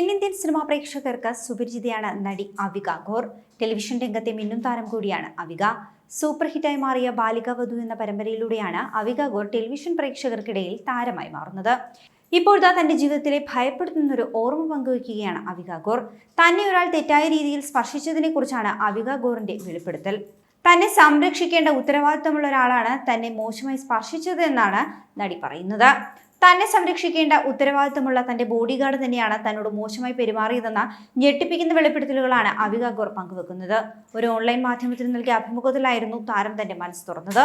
തെന്നിന്ത്യൻ സിനിമാ പ്രേക്ഷകർക്ക് സുപരിചിതയാണ് നടി അവിക ഘോർ. ടെലിവിഷൻ രംഗത്തെ മിന്നും താരം കൂടിയാണ് അവിക. സൂപ്പർ ഹിറ്റായി മാറിയ ബാലിക വധു എന്ന പരമ്പരയിലൂടെയാണ് അവിക ഘോർ ടെലിവിഷൻ പ്രേക്ഷകർക്കിടയിൽ താരമായി മാറുന്നത്. ഇപ്പോഴത്തെ തന്റെ ജീവിതത്തിലെ ഭയപ്പെടുത്തുന്ന ഒരു ഓർമ്മ പങ്കുവയ്ക്കുകയാണ് അവിക ഘോർ. തന്നെ ഒരാൾ തെറ്റായ രീതിയിൽ സ്പർശിച്ചതിനെ കുറിച്ചാണ് അവിക ഘോറിന്റെ വെളിപ്പെടുത്തൽ. തന്നെ സംരക്ഷിക്കേണ്ട ഉത്തരവാദിത്തമുള്ള ഒരാളാണ് തന്നെ മോശമായി സ്പർശിച്ചത് എന്നാണ് നടി പറയുന്നത്. തന്നെ സംരക്ഷിക്കേണ്ട ഉത്തരവാദിത്തമുള്ള തന്റെ ബോഡിഗാർഡ് തന്നെയാണ് തന്നോട് മോശമായി പെരുമാറിയതെന്ന ഞെട്ടിപ്പിക്കുന്ന വെളിപ്പെടുത്തലുകളാണ് അവിക ഗോർ പങ്കുവെക്കുന്നത്. ഒരു ഓൺലൈൻ മാധ്യമത്തിന് നൽകിയ അഭിമുഖത്തിലായിരുന്നു താരം തന്റെ മനസ്സ് തുറന്നത്.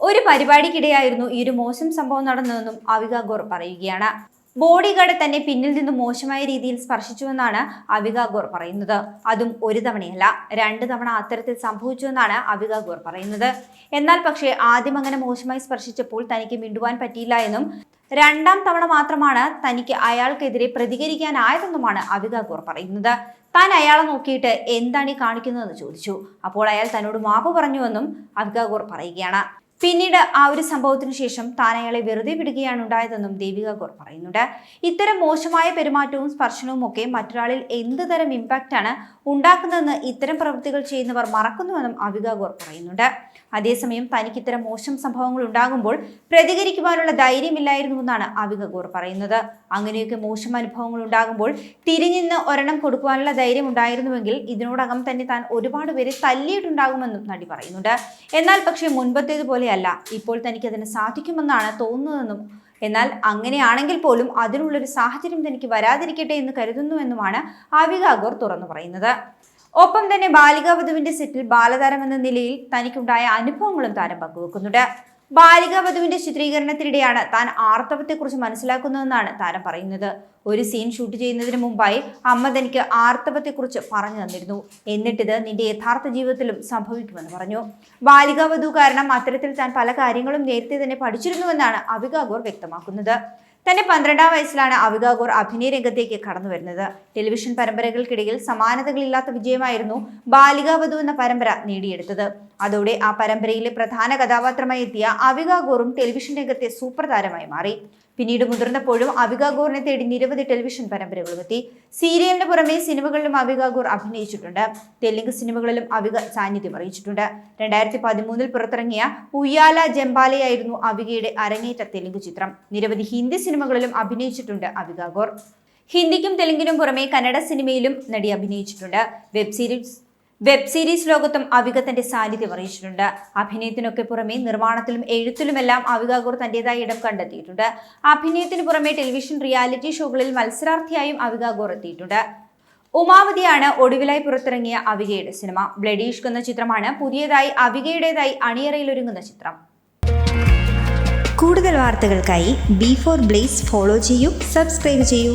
ഒരു പരിപാടിക്കിടെയായിരുന്നു ഈ ഒരു മോശം സംഭവം നടന്നതെന്നും അവിക ഗോർ പറയുകയാണ്. ബോഡി ഗാർഡ് തന്നെ പിന്നിൽ നിന്ന് മോശമായ രീതിയിൽ സ്പർശിച്ചുവെന്നാണ് അവിക ഗോർ പറയുന്നത്. അതും ഒരു തവണയല്ല രണ്ട് തവണ അത്തരത്തിൽ സംഭവിച്ചുവെന്നാണ് അവിക ഗോർ പറയുന്നത്. എന്നാൽ പക്ഷേ ആദ്യം അങ്ങനെ മോശമായി സ്പർശിച്ചപ്പോൾ തനിക്ക് മിണ്ടുവാൻ പറ്റിയില്ല എന്നും രണ്ടാം തവണ മാത്രമാണ് തനിക്ക് അയാൾക്കെതിരെ പ്രതികരിക്കാനായതെന്നുമാണ് അവിക ഗോർ പറയുന്നത്. താൻ അയാളെ നോക്കിയിട്ട് എന്താണ് ഈ കാണിക്കുന്നതെന്ന് ചോദിച്ചു. അപ്പോൾ അയാൾ തന്നോട് മാപ്പ് പറഞ്ഞുവെന്നും അവിക ഗോർ പറയുകയാണ്. പിന്നീട് ആ ഒരു സംഭവത്തിന് ശേഷം താൻ അയാളെ വെറുതെ വിടുകയാണ് ഉണ്ടായതെന്നും ദേവിക കൗർ പറയുന്നുണ്ട്. ഇത്തരം മോശമായ പെരുമാറ്റവും സ്പർശനവും ഒക്കെ മറ്റൊരാളിൽ എന്ത് തരം ഇമ്പാക്റ്റാണ് ഉണ്ടാക്കുന്നതെന്ന് ഇത്തരം പ്രവൃത്തികൾ ചെയ്യുന്നവർ മറക്കുന്നുവെന്നും അവിക ഗോർ പറയുന്നുണ്ട്. അതേസമയം തനിക്ക് ഇത്തരം മോശം സംഭവങ്ങൾ ഉണ്ടാകുമ്പോൾ പ്രതികരിക്കുവാനുള്ള ധൈര്യമില്ലായിരുന്നുവെന്നാണ് അവിക ഗോർ പറയുന്നത്. അങ്ങനെയൊക്കെ മോശം അനുഭവങ്ങൾ ഉണ്ടാകുമ്പോൾ തിരിഞ്ഞിന്ന് ഒരെണ്ണം കൊടുക്കുവാനുള്ള ധൈര്യം ഉണ്ടായിരുന്നുവെങ്കിൽ ഇതിനോടകം തന്നെ താൻ ഒരുപാട് പേരെ തല്ലിയിട്ടുണ്ടാകുമെന്നും നടി പറയുന്നുണ്ട്. എന്നാൽ പക്ഷേ മുൻപത്തേതുപോലെയല്ല ഇപ്പോൾ തനിക്ക് അതിന് സാധിക്കുമെന്നാണ് തോന്നുന്നതെന്നും എന്നാൽ അങ്ങനെയാണെങ്കിൽ പോലും അതിനുള്ളൊരു സാഹചര്യം തനിക്ക് വരാതിരിക്കട്ടെ എന്ന് കരുതുന്നുവെന്നുമാണ് ആവിക അഗോർ തുറന്നു പറയുന്നത്. ഒപ്പം തന്നെ ബാലികാവധുവിന്റെ സെറ്റിൽ ബാലതാരം എന്ന നിലയിൽ തനിക്കുണ്ടായ അനുഭവങ്ങളും താരം പങ്കുവെക്കുന്നുണ്ട്. ബാലികാവധുവിന്റെ ചിത്രീകരണത്തിനിടെയാണ് താൻ ആർത്തവത്തെക്കുറിച്ച് മനസ്സിലാക്കുന്നതെന്നാണ് താരം പറയുന്നത്. ഒരു സീൻ ഷൂട്ട് ചെയ്യുന്നതിന് മുമ്പായി അമ്മ തനിക്ക് ആർത്തവത്തെക്കുറിച്ച് പറഞ്ഞു തന്നിരുന്നു. എന്നിട്ടിത് നിന്റെ യഥാർത്ഥ ജീവിതത്തിലും സംഭവിക്കുമെന്ന് പറഞ്ഞു. ബാലികാവധു കാരണം അത്തരത്തിൽ താൻ പല കാര്യങ്ങളും നേരത്തെ തന്നെ പഠിച്ചിരുന്നുവെന്നാണ് അവികാഗോർ വ്യക്തമാക്കുന്നത്. തന്റെ പന്ത്രണ്ടാം വയസ്സിലാണ് അവികാഗോർ അഭിനയ രംഗത്തേക്ക് കടന്നു വരുന്നത്. ടെലിവിഷൻ പരമ്പരകൾക്കിടയിൽ സമാനതകളില്ലാത്ത വിജയമായിരുന്നു ബാലികാവധു എന്ന പരമ്പര നേടിയെടുത്തത്. അതോടെ ആ പരമ്പരയിലെ പ്രധാന കഥാപാത്രമായി എത്തിയ അവികാഗോറും ടെലിവിഷൻ രംഗത്തെ സൂപ്പർ താരമായി മാറി. പിന്നീട് മുതിർന്നപ്പോഴും അവികാഗോറിനെ തേടി നിരവധി ടെലിവിഷൻ പരമ്പരകളും എത്തി. സീരിയലിന് പുറമെ സിനിമകളിലും അവികാഗോർ അഭിനയിച്ചിട്ടുണ്ട്. തെലുങ്ക് സിനിമകളിലും അവിക സാന്നിധ്യം അറിയിച്ചിട്ടുണ്ട്. രണ്ടായിരത്തി പതിമൂന്നിൽ പുറത്തിറങ്ങിയ ഉയ്യാല ജംബാലയായിരുന്നു അവികയുടെ അരങ്ങേറ്റ തെലുങ്ക് ചിത്രം. നിരവധി ഹിന്ദി സിനിമകളിലും അഭിനയിച്ചിട്ടുണ്ട് അവികാഗോർ ഹിന്ദിക്കും തെലുങ്കിനും പുറമെ കന്നഡ സിനിമയിലും നടി അഭിനയിച്ചിട്ടുണ്ട്. വെബ് സീരീസ് വെബ് സീരീസ് ലോകത്തും അവിക തന്റെ സാന്നിധ്യം അറിയിച്ചിട്ടുണ്ട്. അഭിനയത്തിനൊക്കെ പുറമെ നിർമ്മാണത്തിലും എഴുത്തിലുമെല്ലാം അവിക ഗോർ തന്റേതായ ഇടം കണ്ടെത്തിയിട്ടുണ്ട്. അഭിനയത്തിന് പുറമെ ടെലിവിഷൻ റിയാലിറ്റി ഷോകളിൽ മത്സരാർത്ഥിയായും അവിക എത്തിയിട്ടുണ്ട്. ഉമാവതിയാണ് ഒടുവിലായി പുറത്തിറങ്ങിയ അവികയുടെ സിനിമ. ബ്ലഡീഷ് എന്ന ചിത്രമാണ് പുതിയതായി അവികയുടേതായി അണിയറയിൽ ഒരുങ്ങുന്ന ചിത്രം. കൂടുതൽ വാർത്തകൾക്കായി ബി ഫോർ ബ്ലേസ് ഫോളോ ചെയ്യൂ സബ്സ്ക്രൈബ് ചെയ്യൂ.